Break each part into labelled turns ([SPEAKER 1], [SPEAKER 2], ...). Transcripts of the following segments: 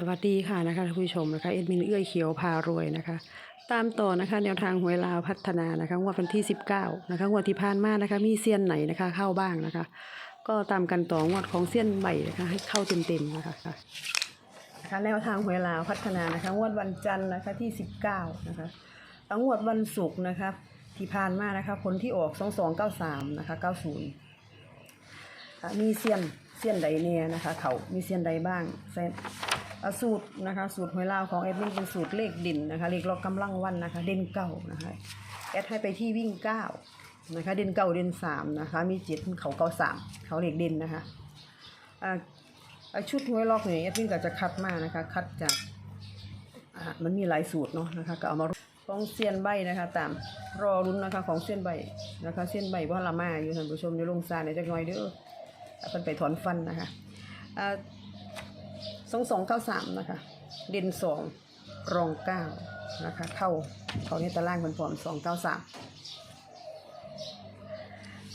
[SPEAKER 1] สวัสดีค่ะนะคะท่านผู้ชมนะคะเอ็ดมินเอื้อยเขียวพารวยนะคะ ตามต่อนะคะแนวทางหวยลาวพัฒนานะคะงวดวันที่ 19นะคะงวดที่ผ่านมานะคะมีเซียนไหนนะคะเข้าบ้างนะคะ ก็ตามกันต่องวดของเซียนใหม่นะคะให้เข้าเต็มๆนะคะนะคะแนวทางหวยลาวพัฒนานะคะงวดวันจันทร์นะคะที่ 19นะคะแล้วงวดวันศุกร์นะคะที่ผ่านมานะคะผลที่ออก 2293นะคะ90มีเซียนเซียนใดเนี่ยนะคะ เขามีเซียนใดบ้างเซน สูตรนะคะ สูตรหวยลาวของแอดมินเป็นสูตรเลขดินนะคะเลขล็อกกำลังวันนะคะ เด่นเก้านะคะแอดให้ไปที่วิ่งเก้านะคะ เด่นเก้าเด่นสามนะคะ มีเจ็ดเขาเก้าสามเขาเลขเด่นนะคะอ่าชุดหวยล็อกเนี่ยแอดมินก็จะคัดมานะคะ คัดจากอ่ามันมีหลายสูตรเนาะนะคะก็เอามาของเซียนใบนะคะตามรอรุ้นนะคะของเซียนใบนะคะเซียนใบว่าละมาอยู่ท่านผู้ชมอยู่ลงซาในจักหน่อยเด้อเพิ่นไปถอนฟันนะคะ สองสองเก้าสามนะคะ เด่นสองรองเก้านะคะ เข้าเขาในตารางเป็นพร้อมสองเก้าสาม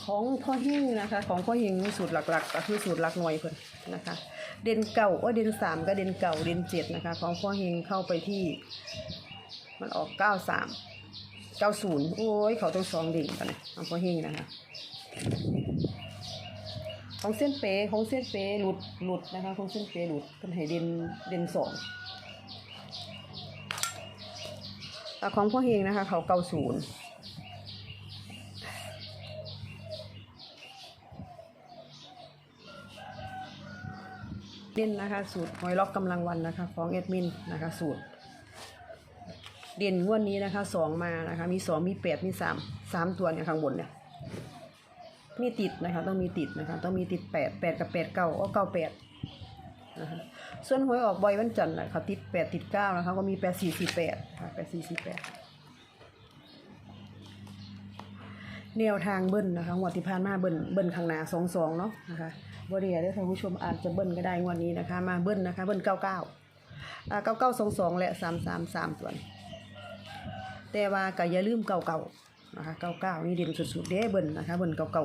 [SPEAKER 1] ของพ่อหิ้งนะคะ ของพ่อหิ้งสูตรหลักๆ ก็คือสูตรหลักหน่วยเพิ่นนะคะ เด่นเก่าว่าเด่นสามก็เด่นเก่าเด่นเจ็ดนะคะ ของพ่อหิ้งเข้าไปที่มันออกเก้าสามเก้าศูนย์โอ้ยเขาต้องสองดิ่งกันนะของพ่อหิ้งนะคะ ของเส้นเปของเส้นเปหลุดหลุดนะคะของเส้นเปหลุดเป็นให้เด่นเด่นสองแต่ของพ่อเฮงนะคะ เขาเก้าศูนย์เด่นนะคะ สูตรหอยล็อกกำลังวันนะคะ ของเอ็ดมินนะคะ สูตร เด่นงวดนี้นะคะสองมานะคะ มีสองมีแปดมีสามสามตัวเนี่ยข้างบนเนี่ย มีติดนะคะต้องมีติดนะคะต้องมีติดแปดแปดกับแปดเก้าก็เก้าแปดนะคะส่วนหวยออกบ่อยวันจันทร์นะคะติดแปดติดเก้านะคะก็มีแปดสี่สี่แปดค่ะแปดสี่สี่แปดแนวทางเบิ้ลนะคะงวดที่ผ่านมาเบิ้ลเบิ้ลข้างหน้าสองสองเนาะนะคะบริเวณท่านผู้ชมอาจจะเบิ้ลก็ได้งวดนี้นะคะ มาเบิ้ลนะคะเบิ้ลเก้าเก้าเก้าเก้าสองสองและสามสามสามตัวน แต่ว่าก็อย่าลืมเก่าเก่า นะคะเก้าเก้านี่เด่นสุดๆเด้เบิ้ลนะคะเบิ้ลเก่าเก่า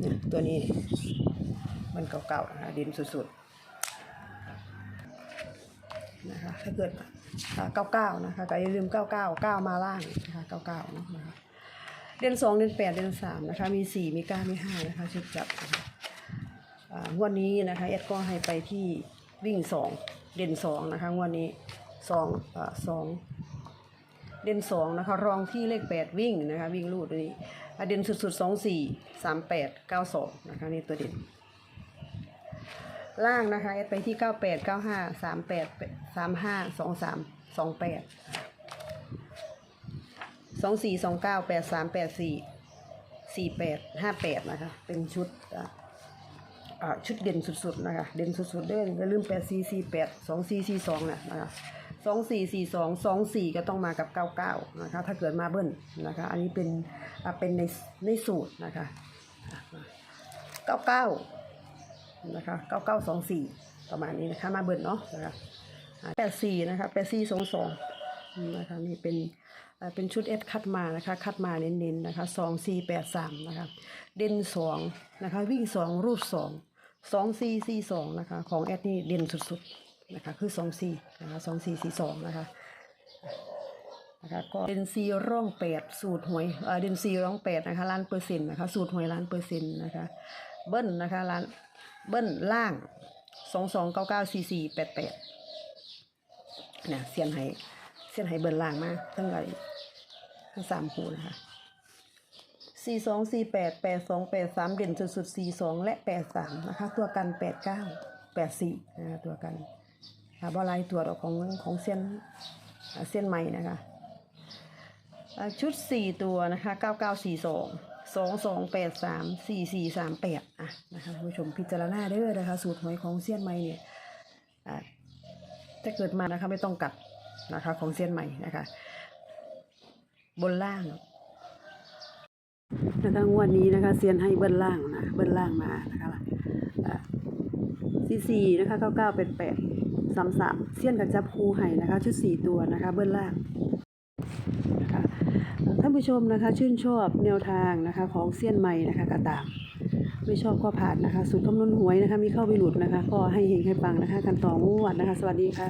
[SPEAKER 1] เนี่ยตัวนี้เบิ้ลเก่าเก่าๆนะคะเด่นสุดๆนะคะถ้าเกิดเก้าเก้านะคะก็อย่าลืมเก้าเก้าเก้ามาล่างนะคะเก้าเก้าเนาะนะคะเดือนสองเดือนแปดเดือนสามนะคะมีสี่มีเก้ามีห้านะคะชุดจับงวดนี้นะคะเอ็ดก็ให้ไปที่วิ่งสองเด่นสองนะคะงวดนี้ สองอ่าสองเด่นสองนะคะรองที่เลขแปดวิ่งนะคะวิ่งลูดนี้เด่นสุดๆสองสี่สามแปดเก้าสองนะคะนี่ตัวเด่นล่างนะคะไปที่เก้าแปดเก้าห้าสามแปดสามห้าสองสามสองแปดสองสี่สองเก้าแปดสามแปดสี่สี่แปดห้าแปดนะคะเป็นชุดชุดเด่นสุดๆนะคะเด่นสุดๆเด้ออย่าลืมแปดสี่สี่แปดสองสี่สี่สองเนี่ยนะคะ สองสี่สี่สองสองสี่ก็ต้องมากับเก้าเก้านะคะถ้าเกิดมาเบิ้ลนะคะ อันนี้เป็นอ่าเป็นในในสูตรนะคะเก้าเก้านะคะเก้าเก้าสองสี่ประมาณนี้นะคะมาเบิ้ลเนาะนะคะแปดสี่นะคะแปดสี่สองสองนะคะนี่เป็นอ่าเป็นชุดเอสคัดมานะคะคัดมาเน้นๆนะคะสองสี่แปดสามนะคะเด่นสองนะคะวิ่งสองรูดสองสองสี่สี่สองนะคะของแอดนี่เด่นสุดๆ นะคะคือสองสี่นะคะสองสี่สี่สองนะคะนะคะก็เดนซีร่องแปดสูตรหวยเอ่อเดนซีร่องแปดนะคะล้านเปอร์เซ็นต์นะคะสูตรหวยล้านเปอร์เซ็นต์นะคะเบิ้ลนะคะล้านเบิ้ลล่างสองสองเก้าเก้าสี่สี่แปดแปดเนี่ยเสียนไห้เสียนไห้เบิ้ลล่างมาทั้งไงทั้งสามคู่นะคะสี่สองสี่แปดแปดสองแปดสามเด่นสุดๆสี่สองและแปดสามนะคะตัวกันแปดเก้าแปดสี่นะคะตัวกัน ค่ะบอลายตัวของของเส้นเส้นใหม่นะคะชุดสี่ตัวนะคะเก้าเก้าสี่สองสองสองแปดสามสี่สี่สามแปดอะนะคะผู้ชมพิจารณาเด้อนะคะ สูตรหวยของเส้นใหม่เนี่ยอ่าถ้าเกิดมานะคะไม่ต้องกลับนะคะของเส้นใหม่นะคะ บนล่างนะคะงวดนี้นะคะเซียนให้เบิ้ลล่างนะเบิ้ลล่างมานะคะสี่สี่นะคะเก้าเก้าเป็นแปด สามสามเซียนกับจับคูให้นะคะ ชุดสี่ตัวนะคะ เบื้องล่างนะคะท่านผู้ชมนะคะ ชื่นชอบแนวทางนะคะ ของเซียนใหม่นะคะกระตามไม่ชอบก็ผ่านนะคะ สูตรคำนวณหวยนะคะ มีเข้าไปหลุดนะคะ ก็ให้เฮงให้ปังนะคะ กันต่องวดนะคะ สวัสดีค่ะ